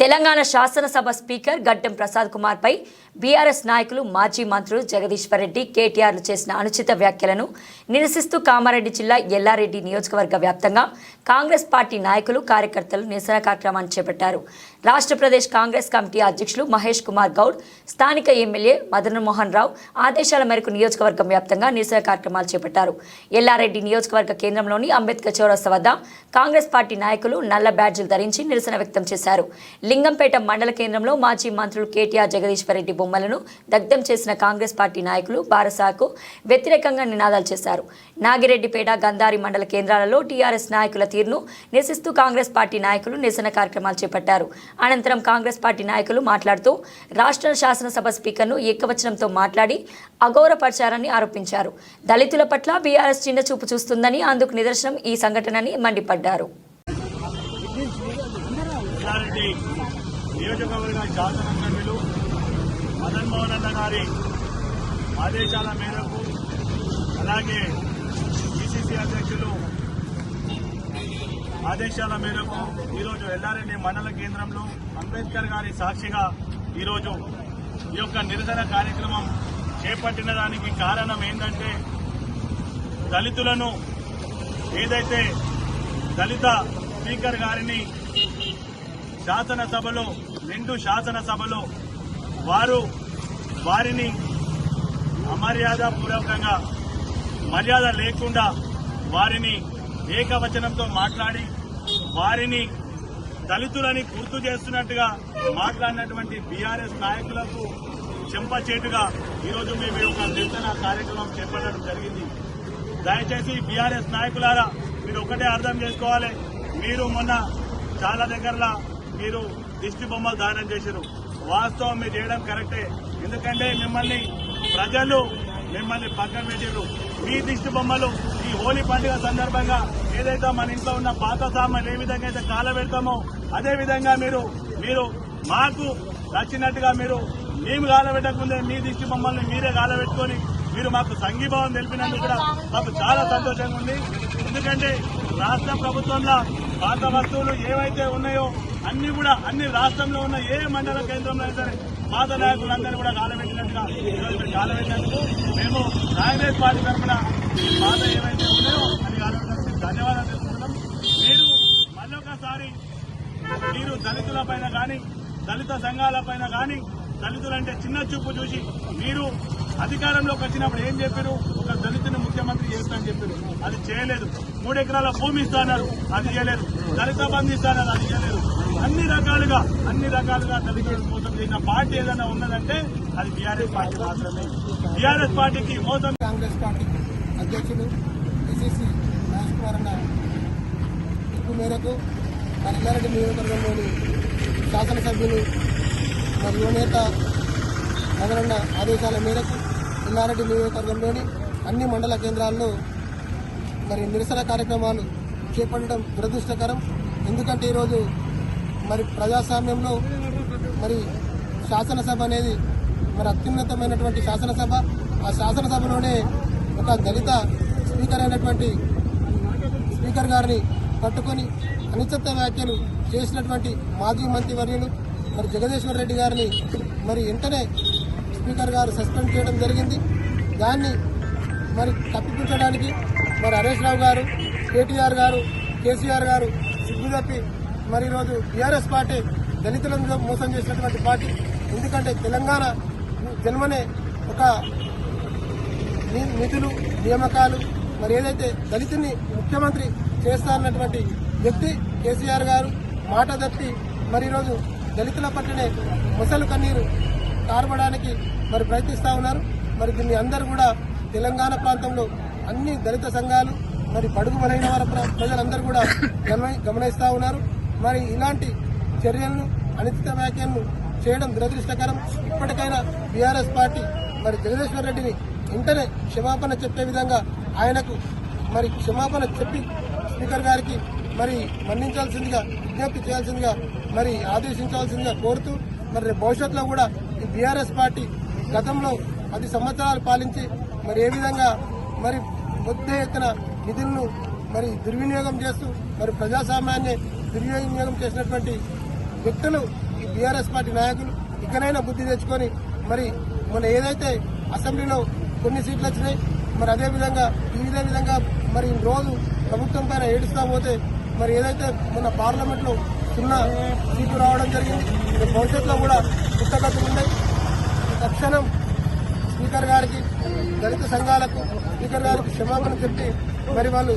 తెలంగాణ శాసనసభ స్పీకర్ గడ్డం ప్రసాద్ కుమార్పై బీఆర్ఎస్ నాయకులు మాజీ మంత్రులు జగదీశ్వర్ రెడ్డి కేటీఆర్లు చేసిన అనుచిత వ్యాఖ్యలను నిరసిస్తూ కామారెడ్డి జిల్లా ఎల్లారెడ్డి నియోజకవర్గ వ్యాప్తంగా కాంగ్రెస్ పార్టీ నాయకులు కార్యకర్తలు నిరసన కార్యక్రమాన్ని చేపట్టారు. రాష్ట్ర ప్రదేశ్ కాంగ్రెస్ కమిటీ అధ్యక్షులు మహేష్ కుమార్ గౌడ్ స్థానిక ఎమ్మెల్యే మదన్మోహన్ రావు ఆదేశాల మేరకు నియోజకవర్గం వ్యాప్తంగా నిరసన కార్యక్రమాలు చేపట్టారు. ఎల్లారెడ్డి నియోజకవర్గ కేంద్రంలోని అంబేద్కర్ చౌరస్తా వద్ద కాంగ్రెస్ పార్టీ నాయకులు నల్ల బ్యాడ్జీలు ధరించి నిరసన వ్యక్తం చేశారు. లింగంపేట మండల కేంద్రంలో మాజీ మంత్రులు కేటీఆర్ జగదీశ్వర్ రెడ్డి బొమ్మలను దగ్ధం చేసిన కాంగ్రెస్ పార్టీ నాయకులు బారసాకు వ్యతిరేకంగా నినాదాలు చేశారు. నాగిరెడ్డిపేట గంధారి మండల కేంద్రాలలో టీఆర్ఎస్ నాయకుల తీరును నిరసిస్తూ కాంగ్రెస్ పార్టీ నాయకులు నిరసన కార్యక్రమాలు చేపట్టారు. అనంతరం కాంగ్రెస్ పార్టీ నాయకులు మాట్లాడుతూ రాష్ట్ర శాసనసభ స్పీకర్ను ఏకవచనంతో మాట్లాడి అగౌరవపరిచారని ఆరోపించారు. దళితుల పట్ల బీఆర్ఎస్ చిన్న చూపు చూస్తుందని అందుకు నిదర్శనం ఈ సంఘటనని మండిపడ్డారు. నియోజకవర్గ శాసనసభ్యులు మదన్ మోహన్ అన్న గారి ఆదేశాల మేరకు అలాగే పిసిసి అధ్యక్షులు ఆదేశాల మేరకు ఈరోజు ఎల్లారెడ్డి మండల కేంద్రంలో అంబేద్కర్ గారి సాక్షిగా ఈరోజు ఈ యొక్క నిరసన కార్యక్రమం చేపట్టిన దానికి కారణం ఏంటంటే దళితులను ఏదైతే దళిత స్పీకర్ గారిని శాసనసభలో నిండు శాసనసభలో వారు వారిని అమర్యాద పూర్వకంగా మర్యాద లేకుండా వారిని ఏకవచనంతో మాట్లాడి వారిని దళితులని గుర్తు చేస్తున్నట్టుగా మాట్లాడినటువంటి బీఆర్ఎస్ నాయకులకు చెంపచేటుగా ఈరోజు మేము ఒక నిరసన కార్యక్రమం చేపట్టడం జరిగింది. దయచేసి బీఆర్ఎస్ నాయకులారా మీరు ఒకటే అర్థం చేసుకోవాలి. మీరు మొన్న చాలా దగ్గరలో మీరు దిష్టి బొమ్మలు దానం చేశారు. వాస్తవం మీరు చేయడం కరెక్టే. ఎందుకంటే మిమ్మల్ని ప్రజలు మిమ్మల్ని పక్కన పెట్టారు మీ దిష్టి బొమ్మలు ఈ హోలీ పండుగ సందర్భంగా ఏదైతే మన ఇంట్లో ఉన్న పాత సామాన్లు ఏ విధంగా అయితే కాల పెడతామో అదే విధంగా మీరు మీరు మాకు నచ్చినట్టుగా మీరు మేము కాలబెట్టకముందే మీ దిష్టి బొమ్మల్ని మీరే కాలబెట్టుకొని మీరు మాకు సంఘీభావం తెలిపినందుకు కూడా మాకు చాలా సంతోషంగా ఉంది. ఎందుకంటే రాష్ట్ర ప్రభుత్వంలో పాత వస్తువులు ఏవైతే ఉన్నాయో అన్ని కూడా అన్ని రాష్ట్రంలో ఉన్న ఏ మండల కేంద్రంలో అయినా సరే పాత నాయకులందరూ కూడా కాలబెట్టినట్టుగా ఈరోజు మీరు కాలబెట్టినందుకు మేము కాంగ్రెస్ పార్టీ తరఫున ఈ పాత ఏమైతే ఉన్నాయో అని కాలబెట్టినందుకు ధన్యవాదాలు తెలుసుకుంటాం మీరు మళ్ళొకసారి మీరు దళితుల పైన కానీ దళిత సంఘాల పైన కానీ దళితులంటే చిన్న చూపు చూసి మీరు అధికారంలోకి వచ్చినప్పుడు ఏం చెప్పారు? ఒక దళితుని ముఖ్యమంత్రి చేస్తానని చెప్పారు. అది చేయలేదు. మూడెకరాల భూమి ఇస్తాన్నారు అది చేయలేదు. దళిత బంధు ఇస్తానన్నారు అది చేయలేదు. అన్ని రకాలుగా అన్ని రకాలుగా దళితులు మోసం చేసిన పార్టీ ఏదైనా ఉన్నదంటే అది బీఆర్ఎస్ పార్టీ మాత్రమే. బీఆర్ఎస్ పార్టీకి మోసం కాంగ్రెస్ పార్టీ అధ్యక్షులు పిసిసి రాజ్ కుమార్ మేరకు మన ఇల్లారెడ్డి నియోజకవర్గంలోని శాసనసభ్యులు మరి యువనేత నగరన్న ఆదేశాల మేరకు ఇల్లారెడ్డి నియోజకవర్గంలోని అన్ని మండల కేంద్రాల్లో మరి నిరసన కార్యక్రమాలు చేపట్టడం దురదృష్టకరం. ఎందుకంటే ఈరోజు మరి ప్రజాస్వామ్యంలో మరి శాసనసభ అనేది మరి అత్యున్నతమైనటువంటి శాసనసభ. ఆ శాసనసభలోనే ఒక దళిత స్పీకర్ అయినటువంటి స్పీకర్ గారిని పట్టుకొని అనుచిత వ్యాఖ్యలు చేసినటువంటి మాజీ మంత్రి వర్యులు మరి జగదీశ్వర్ రెడ్డి గారిని మరి వెంటనే స్పీకర్ గారు సస్పెండ్ చేయడం జరిగింది. దాన్ని మరి తప్పిపుచ్చడానికి మరి హరీష్ రావు గారు కేటీఆర్ గారు కేసీఆర్ గారు సిగ్గు తప్పి మరి ఈరోజు బీఆర్ఎస్ పార్టీ దళితులను మోసం చేసినటువంటి పార్టీ. ఎందుకంటే తెలంగాణ జన్మనే ఒక నిధులు నియామకాలు మరి ఏదైతే దళితుని ముఖ్యమంత్రి చేస్తారన్నటువంటి వ్యక్తి కేసీఆర్ గారు మాట తప్పి మరి ఈరోజు దళితుల పట్లనే ముసలు కన్నీరు కారపడానికి మరి ప్రయత్నిస్తూ ఉన్నారు. మరి దీన్ని అందరూ కూడా తెలంగాణ ప్రాంతంలో అన్ని దళిత సంఘాలు మరి బడుగు బలైన వారి ప్రజలందరూ కూడా గమనిస్తూ ఉన్నారు. మరి ఇలాంటి చర్యలను అనిశ్చిత వ్యాఖ్యలను చేయడం దురదృష్టకరం. ఇప్పటికైనా బీఆర్ఎస్ పార్టీ మరి జగదీశ్వర్ రెడ్డిని వెంటనే క్షమాపణ చెప్పే విధంగా ఆయనకు మరి క్షమాపణ చెప్పి స్పీకర్ గారికి మరి మన్నించాల్సిందిగా విజ్ఞప్తి చేయాల్సిందిగా మరి ఆదేశించాల్సిందిగా కోరుతూ మరి భవిష్యత్తులో కూడా ఈ బీఆర్ఎస్ పార్టీ గతంలో పది సంవత్సరాలు పాలించి మరి ఏ విధంగా మరి పెద్ద ఎత్తున నిధులను మరి దుర్వినియోగం చేస్తూ మరి ప్రజాస్వామ్యాన్ని దుర్వినియోగం చేసినటువంటి వ్యక్తులు బీఆర్ఎస్ పార్టీ నాయకులు. ఇకనైనా బుద్ధి తెచ్చుకొని మరి మన ఏదైతే అసెంబ్లీలో కొన్ని సీట్లు వచ్చినాయి మరి అదే విధంగా ఈ ఇదే విధంగా మరి రోజు ప్రభుత్వం పైన ఏడుస్తా పోతే మరి ఏదైతే మన పార్లమెంట్లో సున్నా సీట్లు రావడం జరిగింది భవిష్యత్తులో కూడా పుస్తకత్తులు ఉన్నాయి తక్షణం స్పీకర్ గారికి దళిత సంఘాలకు స్పీకర్ గారికి క్షమాపణ చెప్పి మరి వాళ్ళు